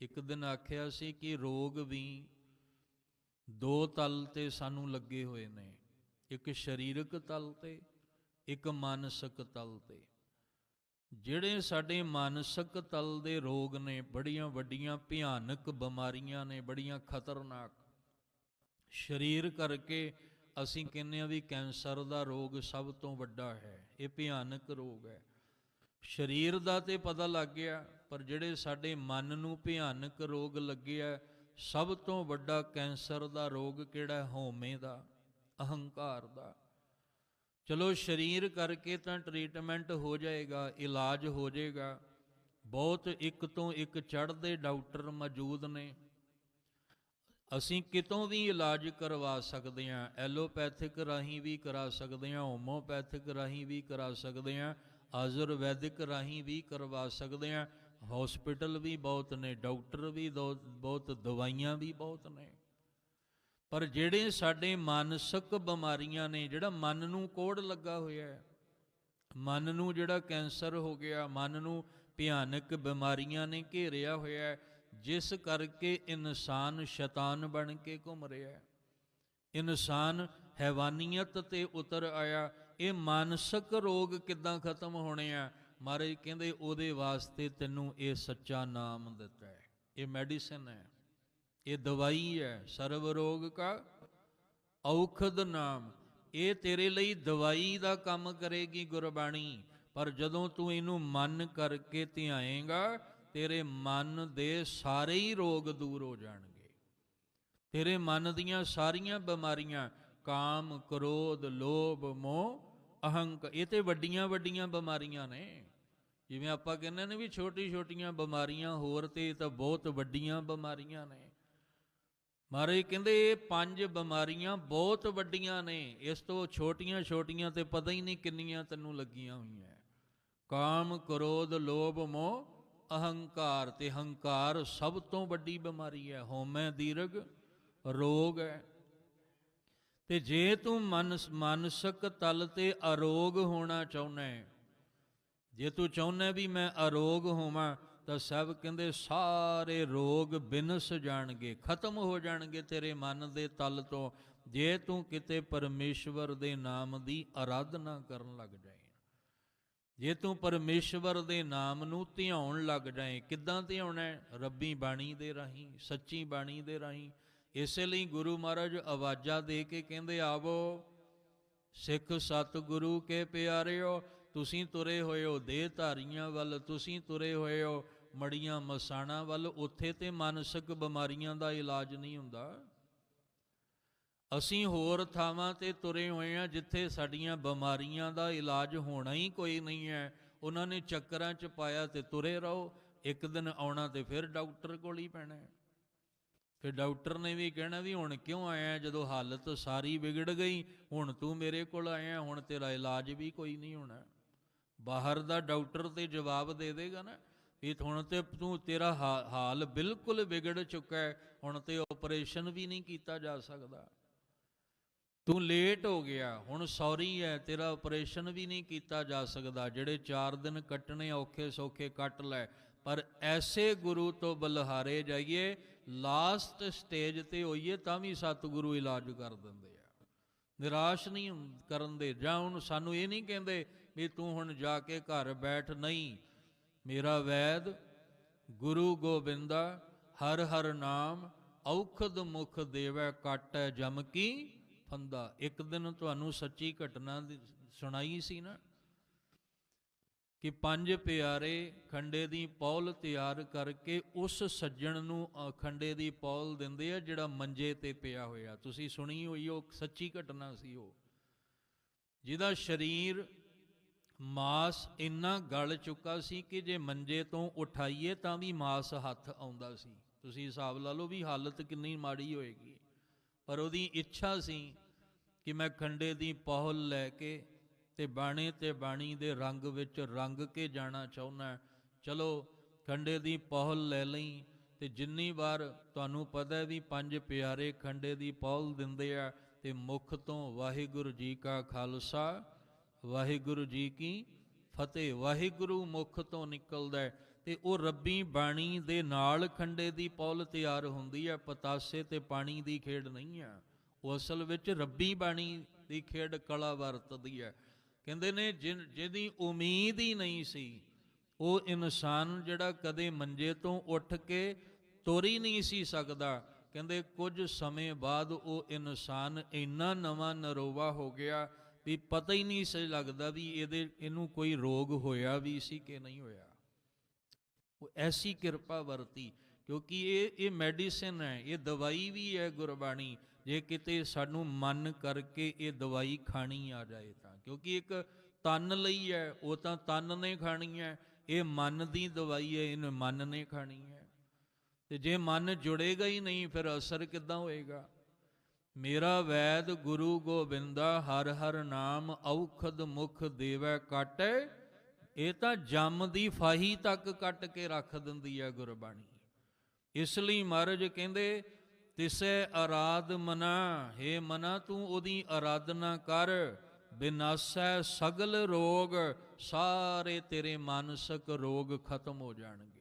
ਇੱਕ ਦਿਨ ਆਖਿਆ ਸੀ ਕਿ ਰੋਗ ਵੀ ਦੋ ਤਲ ਤੇ ਸਾਨੂੰ ਲੱਗੇ ਹੋਏ ਨੇ। ਇੱਕ ਸਰੀਰਕ ਤਲ ਤੇ, ਇੱਕ ਮਾਨਸਿਕ ਤਲ ਤੇ। ਜਿਹੜੇ ਸਾਡੇ ਮਾਨਸਿਕ ਤਲ ਦੇ ਰੋਗ ਨੇ, ਬੜੀਆਂ ਵੱਡੀਆਂ ਭਿਆਨਕ ਬਿਮਾਰੀਆਂ ਨੇ, ਬੜੀਆਂ ਖਤਰਨਾਕ। ਸਰੀਰ ਕਰਕੇ ਅਸੀਂ ਕਹਿੰਦੇ ਆ ਵੀ ਕੈਂਸਰ ਦਾ ਰੋਗ ਸਭ ਤੋਂ ਵੱਡਾ ਹੈ। ਇਹ ਭਿਆਨਕ ਰੋਗ ਹੈ। ਸਰੀਰ ਦਾ ਤੇ ਪਤਾ ਲੱਗ ਗਿਆ ਪਰ ਜਿਹੜੇ ਸਾਡੇ ਮਨ ਨੂੰ ਭਿਆਨਕ ਰੋਗ ਲੱਗਿਆ ਸਭ ਤੋਂ ਵੱਡਾ ਕੈਂਸਰ ਦਾ ਰੋਗ ਕਿਹੜਾ ਹਉਮੈ ਦਾ, ਅਹੰਕਾਰ ਦਾ। ਚਲੋ ਸਰੀਰ ਕਰਕੇ ਤਾਂ ਟ੍ਰੀਟਮੈਂਟ ਹੋ ਜਾਏਗਾ, ਇਲਾਜ ਹੋ ਜਾਏਗਾ। ਬਹੁਤ ਇੱਕ ਤੋਂ ਇੱਕ ਚੜ੍ਹਦੇ ਡਾਕਟਰ ਮੌਜੂਦ ਨੇ। ਅਸੀਂ ਕਿਤੋਂ ਵੀ ਇਲਾਜ ਕਰਵਾ ਸਕਦੇ ਹਾਂ, ਐਲੋਪੈਥਿਕ ਰਾਹੀਂ ਵੀ ਕਰਾ ਸਕਦੇ ਹਾਂ ਹੋਮੋਪੈਥਿਕ ਰਾਹੀਂ ਵੀ ਕਰਾ ਸਕਦੇ ਹਾਂ, ਆਯੁਰਵੈਦਿਕ ਰਾਹੀਂ ਵੀ ਕਰਵਾ ਸਕਦੇ ਹਾਂ ਹਸਪੀਟਲ ਵੀ ਬਹੁਤ ਨੇ, ਡਾਕਟਰ ਵੀ ਬਹੁਤ, ਦਵਾਈਆਂ ਵੀ ਬਹੁਤ ਨੇ। ਪਰ ਜਿਹੜੇ ਸਾਡੇ ਮਾਨਸਿਕ ਬਿਮਾਰੀਆਂ ਨੇ, ਜਿਹੜਾ ਮਨ ਨੂੰ ਕੋੜ ਲੱਗਾ ਹੋਇਆ ਹੈ, ਮਨ ਨੂੰ ਜਿਹੜਾ ਕੈਂਸਰ ਹੋ ਗਿਆ, ਮਨ ਨੂੰ ਭਿਆਨਕ ਬਿਮਾਰੀਆਂ ਨੇ ਘੇਰਿਆ ਹੋਇਆ ਹੈ, ਜਿਸ ਕਰਕੇ ਇਨਸਾਨ ਸ਼ੈਤਾਨ ਬਣ ਕੇ ਘੁੰਮ ਰਿਹਾ ਹੈ। ਇਨਸਾਨ ਹੈਵਾਨੀਅਤ ਤੇ ਉਤਰ ਆਇਆ, ਇਹ ਮਾਨਸਿਕ ਰੋਗ ਕਿੱਦਾਂ ਖਤਮ ਹੋਣੇ ਆ? ਮਹਾਰਾਜ ਕਹਿੰਦੇ, ਉਹਦੇ ਵਾਸਤੇ ਤੈਨੂੰ ਇਹ ਸੱਚਾ ਨਾਮ ਦਿੱਤਾ ਹੈ। ਇਹ ਮੈਡੀਸਨ ਹੈ। ਇਹ ਦਵਾਈ ਹੈ। ਸਰਵ ਰੋਗ ਕਾ ਔਖਦ ਨਾਮ। ਇਹ ਤੇਰੇ ਲਈ ਦਵਾਈ ਦਾ ਕੰਮ ਕਰੇਗੀ ਗੁਰਬਾਣੀ। ਪਰ ਜਦੋਂ ਤੂੰ ਇਹਨੂੰ ਮਨ ਕਰਕੇ ਧਿਆਏਗਾ, ਤੇਰੇ ਮਨ ਦੇ ਸਾਰੇ ਹੀ ਰੋਗ ਦੂਰ ਹੋ ਜਾਣਗੇ। ਤੇਰੇ ਮਨ ਦੀਆਂ ਸਾਰੀਆਂ ਬਿਮਾਰੀਆਂ, ਕਾਮ, ਕ੍ਰੋਧ, ਲੋਭ, ਮੋਹ, ਅਹੰਕ, ਇਹ ਤੇ ਵੱਡੀਆਂ ਵੱਡੀਆਂ ਬਿਮਾਰੀਆਂ ਨੇ। ਜਿਵੇਂ ਆਪਾਂ ਕਹਿੰਦੇ ਨੇ ਵੀ ਛੋਟੀ ਛੋਟੀਆਂ ਬਿਮਾਰੀਆਂ ਹੋਰ ਤੇ ਤਾਂ ਬਹੁਤ ਵੱਡੀਆਂ ਬਿਮਾਰੀਆਂ ਨੇ। ਮਹਾਰਾਜ ਕਹਿੰਦੇ ਇਹ ਪੰਜ ਬਿਮਾਰੀਆਂ ਬਹੁਤ ਵੱਡੀਆਂ ਨੇ। ਇਸ ਤੋਂ ਛੋਟੀਆਂ ਛੋਟੀਆਂ ਤੇ ਪਤਾ ਹੀ ਨਹੀਂ ਕਿੰਨੀਆਂ ਤੈਨੂੰ ਲੱਗੀਆਂ ਹੋਈਆਂ। ਕਾਮ, ਕ੍ਰੋਧ, ਲੋਭ, ਮੋਹ, ਅਹੰਕਾਰ ਤੇ ਹੰਕਾਰ ਸਭ ਤੋਂ ਵੱਡੀ ਬਿਮਾਰੀ ਹੈ। ਹਉਮੈ ਦੀਰਗ ਰੋਗ ਹੈ। ਤੇ ਜੇ ਤੂੰ ਮਨਸ, ਮਾਨਸਿਕ ਤਲ ਤੇ ਅਰੋਗ ਹੋਣਾ ਚਾਹੁੰਦਾ ਹੈ ਜੇ ਤੂੰ ਚਾਹੁੰਦਾ ਵੀ ਮੈਂ ਅਰੋਗ ਹੋਵਾਂ, ਤਾਂ ਸਭ ਕਹਿੰਦੇ ਸਾਰੇ ਰੋਗ ਬਿਨਸ ਜਾਣਗੇ, ਖਤਮ ਹੋ ਜਾਣਗੇ ਤੇਰੇ ਮਨ ਦੇ ਤਲ ਤੋਂ। ਜੇ ਤੂੰ ਕਿਤੇ ਪਰਮੇਸ਼ਵਰ ਦੇ ਨਾਮ ਦੀ ਆਰਾਧਨਾ ਕਰਨ ਲੱਗ ਜਾਏ, ਜੇ ਤੂੰ ਪਰਮੇਸ਼ਵਰ ਦੇ ਨਾਮ ਨੂੰ ਧਿਆਉਣ ਲੱਗ ਜਾਏ, ਕਿੱਦਾਂ ਧਿਆਉਣਾ ਰੱਬੀ ਬਾਣੀ ਦੇ ਰਾਹੀਂ, ਸੱਚੀ ਬਾਣੀ ਦੇ ਰਾਹੀਂ। ਇਸੇ ਲਈ ਗੁਰੂ ਮਹਾਰਾਜ ਆਵਾਜ਼ਾਂ ਦੇ ਕੇ ਕਹਿੰਦੇ ਆਵੋ, ਸਿੱਖ ਸਤਿਗੁਰੂ ਕੇ ਪਿਆਰਿਓ ਤੁਸੀਂ ਤੁਰੇ ਹੋਏ ਹੋ ਦੇਹ ਧਾਰੀਆਂ ਵੱਲ, ਤੁਸੀਂ ਤੁਰੇ ਹੋਏ ਹੋ ਮੜੀਆਂ ਮਸਾਣਾ ਵੱਲ, ਉੱਥੇ ਤੇ ਮਾਨਸਿਕ ਬਿਮਾਰੀਆਂ ਦਾ ਇਲਾਜ ਨਹੀਂ ਹੁੰਦਾ। ਅਸੀਂ ਹੋਰ ਥਾਵਾਂ ਤੇ ਤੁਰੇ ਹੋਏ ਆ ਜਿੱਥੇ ਸਾਡੀਆਂ ਬਿਮਾਰੀਆਂ ਦਾ ਇਲਾਜ ਹੋਣਾ ਹੀ ਕੋਈ ਨਹੀਂ ਹੈ। ਉਹਨਾਂ ਨੇ ਚੱਕਰਾਂ 'ਚ ਪਾਇਆ ਤੇ ਤੁਰੇ ਰਹੋ। ਇੱਕ ਦਿਨ ਆਉਣਾ ਤੇ ਫਿਰ ਡਾਕਟਰ ਕੋਲ ਹੀ ਪੈਣਾ ਹੈ। ਫਿਰ ਡਾਕਟਰ ਨੇ ਵੀ ਕਹਿਣਾ ਵੀ ਹੁਣ ਕਿਉਂ ਆਇਆ? ਜਦੋਂ ਹਾਲਤ ਸਾਰੀ ਵਿਗੜ ਗਈ, ਹੁਣ ਤੂੰ ਮੇਰੇ ਕੋਲ ਆਇਆ, ਹੁਣ ਤੇਰਾ ਇਲਾਜ ਵੀ ਕੋਈ ਨਹੀਂ ਹੋਣਾ। ਬਾਹਰ ਦਾ ਡਾਕਟਰ ਤੇ ਜਵਾਬ ਦੇ ਦੇਗਾ ਨਾ ਇਹ ਹੁਣ ਤੇ ਤੂੰ ਤੇਰਾ ਹਾਲ ਬਿਲਕੁਲ ਵਿਗੜ ਚੁੱਕਾ ਹੈ, ਹੁਣ ਤੇ ਆਪਰੇਸ਼ਨ ਵੀ ਨਹੀਂ ਕੀਤਾ ਜਾ ਸਕਦਾ। ਤੂੰ ਲੇਟ ਹੋ ਗਿਆ, ਹੁਣ ਸੌਰੀ ਹੈ, ਤੇਰਾ ਆਪਰੇਸ਼ਨ ਵੀ ਨਹੀਂ ਕੀਤਾ ਜਾ ਸਕਦਾ, ਜਿਹੜੇ 4 ਦਿਨ ਕੱਟਣੇ ਔਖੇ ਸੌਖੇ ਕੱਟ ਲੈ, ਪਰ ਐਸੇ ਗੁਰੂ ਤੋਂ ਬਲਹਾਰੇ ਜਾਈਏ ਲਾਸਟ ਸਟੇਜ ਤੇ ਹੋਈਏ ਤਾਂ ਵੀ ਸਤਿਗੁਰੂ ਇਲਾਜ ਕਰ ਦਿੰਦੇ ਆ। ਨਿਰਾਸ਼ ਨਹੀਂ ਕਰਨ ਦੇ, ਜਾਂ ਹੁਣ ਸਾਨੂੰ ਇਹ ਨਹੀਂ ਕਹਿੰਦੇ ਵੀ ਤੂੰ ਹੁਣ ਜਾ ਕੇ ਘਰ ਬੈਠ ਨਹੀਂ। ਮੇਰਾ ਵੈਦ, ਗੁਰੂ ਗੋਬਿੰਦਾ, ਹਰ ਹਰ ਨਾਮ, ਔਖਦ ਮੁਖ ਦੇਵੈ ਕਾਟੈ ਜਮ ਕੀ ਫੰਦਾ। ਇੱਕ ਦਿਨ ਤੁਹਾਨੂੰ ਸੱਚੀ ਘਟਨਾ ਸੁਣਾਈ ਸੀ ਨਾ, ਕਿ ਪੰਜ ਪਿਆਰੇ ਖੰਡੇ ਦੀ ਪੌਲ ਤਿਆਰ ਕਰਕੇ ਉਸ ਸੱਜਣ ਨੂੰ ਖੰਡੇ ਦੀ ਪੌਲ ਦਿੰਦੇ ਆ ਜਿਹੜਾ ਮੰਜੇ ਤੇ ਪਿਆ ਹੋਇਆ। ਤੁਸੀਂ ਸੁਣੀ ਹੋਈ ਉਹ ਸੱਚੀ ਘਟਨਾ ਸੀ ਉਹ। ਜਿਹਦਾ ਸਰੀਰ ਮਾਸ ਇੰਨਾ ਗਲ ਚੁੱਕਾ ਸੀ ਕਿ ਜੇ ਮੰਜੇ ਤੋਂ ਉਠਾਈਏ ਤਾਂ ਵੀ ਮਾਸ ਹੱਥ ਆਉਂਦਾ ਸੀ। ਤੁਸੀਂ ਹਿਸਾਬ ਲਾ ਲਓ ਵੀ ਹਾਲਤ ਕਿੰਨੀ ਮਾੜੀ ਹੋਏਗੀ। ਪਰ ਉਹਦੀ ਇੱਛਾ ਸੀ ਕਿ ਮੈਂ ਖੰਡੇ ਦੀ ਪੌਲ ਲੈ ਕੇ ਤੇ ਬਾਣੇ ਤੇ ਬਾਣੀ ਦੇ ਰੰਗ ਵਿੱਚ ਰੰਗ ਕੇ ਜਾਣਾ ਚਾਹੁੰਦਾ ਚਲੋ, ਖੰਡੇ ਦੀ ਪੌਲ ਲੈ ਲਈ ਤੇ ਜਿੰਨੀ ਵਾਰ ਤੁਹਾਨੂੰ ਪਤਾ ਵੀ ਪੰਜ ਪਿਆਰੇ ਖੰਡੇ ਦੀ ਪੌਲ ਦਿੰਦੇ ਆ ਤੇ ਮੁਖ ਤੋਂ ਵਾਹਿਗੁਰੂ ਜੀ ਕਾ ਖਾਲਸਾ ਵਾਹਿਗੁਰੂ ਜੀ ਕੀ ਫਤਿਹ। ਵਾਹਿਗੁਰੂ ਮੁਖ ਤੋਂ ਨਿਕਲਦਾ ਤੇ ਤੇ ਉਹ ਰੱਬੀ ਬਾਣੀ ਦੇ ਨਾਲ ਖੰਡੇ ਦੀ ਪੌਲ ਤਿਆਰ ਹੁੰਦੀ ਹੈ। ਪਤਾਸੇ ਤੇ ਪਾਣੀ ਦੀ ਖੇਡ ਨਹੀਂ ਆ ਉਹ ਅਸਲ ਵਿੱਚ ਰੱਬੀ ਬਾਣੀ ਦੀ ਖੇਡ ਕਲਾ ਵਰਤਦੀ ਹੈ। ਕਹਿੰਦੇ ਨੇ, ਜਿਨ- ਜਿਹਦੀ ਉਮੀਦ ਹੀ ਨਹੀਂ ਸੀ, ਉਹ ਇਨਸਾਨ ਜਿਹੜਾ ਕਦੇ ਮੰਜੇ ਤੋਂ ਉੱਠ ਕੇ ਤੁਰ ਹੀ ਨਹੀਂ ਸੀ ਸਕਦਾ। ਕਹਿੰਦੇ, ਕੁਝ ਸਮੇਂ ਬਾਅਦ ਉਹ ਇਨਸਾਨ ਇੰਨਾ ਨਵਾਂ ਨਰੋਵਾ ਹੋ ਗਿਆ ਵੀ ਪਤਾ ਹੀ ਨਹੀਂ ਸੀ ਲੱਗਦਾ ਵੀ ਇਹਦੇ, ਇਹਨੂੰ ਕੋਈ ਰੋਗ ਹੋਇਆ ਵੀ ਸੀ ਕਿ ਨਹੀਂ ਹੋਇਆ। ਉਹ ਐਸੀ ਕਿਰਪਾ ਵਰਤੀ, ਕਿਉਂਕਿ ਇਹ ਇਹ ਮੈਡੀਸਿਨ ਹੈ, ਇਹ ਦਵਾਈ ਵੀ ਹੈ ਗੁਰਬਾਣੀ। ਜੇ ਕਿਤੇ ਸਾਨੂੰ ਮਨ ਕਰਕੇ ਇਹ ਦਵਾਈ ਖਾਣੀ ਆ ਜਾਏ ਤਾਂ, ਕਿਉਂਕਿ ਇੱਕ ਤਨ ਲਈ ਹੈ, ਉਹ ਤਾਂ ਤਨ ਨੇ ਖਾਣੀ ਹੈ, ਇਹ ਮਨ ਦੀ ਦਵਾਈ ਹੈ, ਇਹਨੂੰ ਮਨ ਨੇ ਖਾਣੀ ਹੈ। ਤੇ ਜੇ ਮਨ ਜੁੜੇਗਾ ਹੀ ਨਹੀਂ, ਫਿਰ ਅਸਰ ਕਿੱਦਾਂ ਹੋਏਗਾ? ਮੇਰਾ ਵੈਦ ਗੁਰੂ ਗੋਬਿੰਦਾ ਹਰ ਹਰ ਨਾਮ ਔਖਦ ਮੁਖ ਦੇਵੈ ਕਾਟੈ। ਇਹ ਤਾਂ ਜੰਮ ਦੀ ਫਾਹੀ ਤੱਕ ਕੱਟ ਕੇ ਰੱਖ ਦਿੰਦੀ ਹੈ ਗੁਰਬਾਣੀ। ਇਸ ਲਈ ਮਹਾਰਾਜ ਕਹਿੰਦੇ, ਤਿਸੈ ਆਰਾਧ ਮਨਾ हे ਮਨਾ, ਤੂੰ ਉਹਦੀ ਆਰਾਧਨਾ ਕਰ। ਬਿਨਾਸੈ ਸਗਲ ਰੋਗ, ਸਾਰੇ ਤੇਰੇ ਮਾਨਸਿਕ ਰੋਗ ਖਤਮ ਹੋ ਜਾਣਗੇ।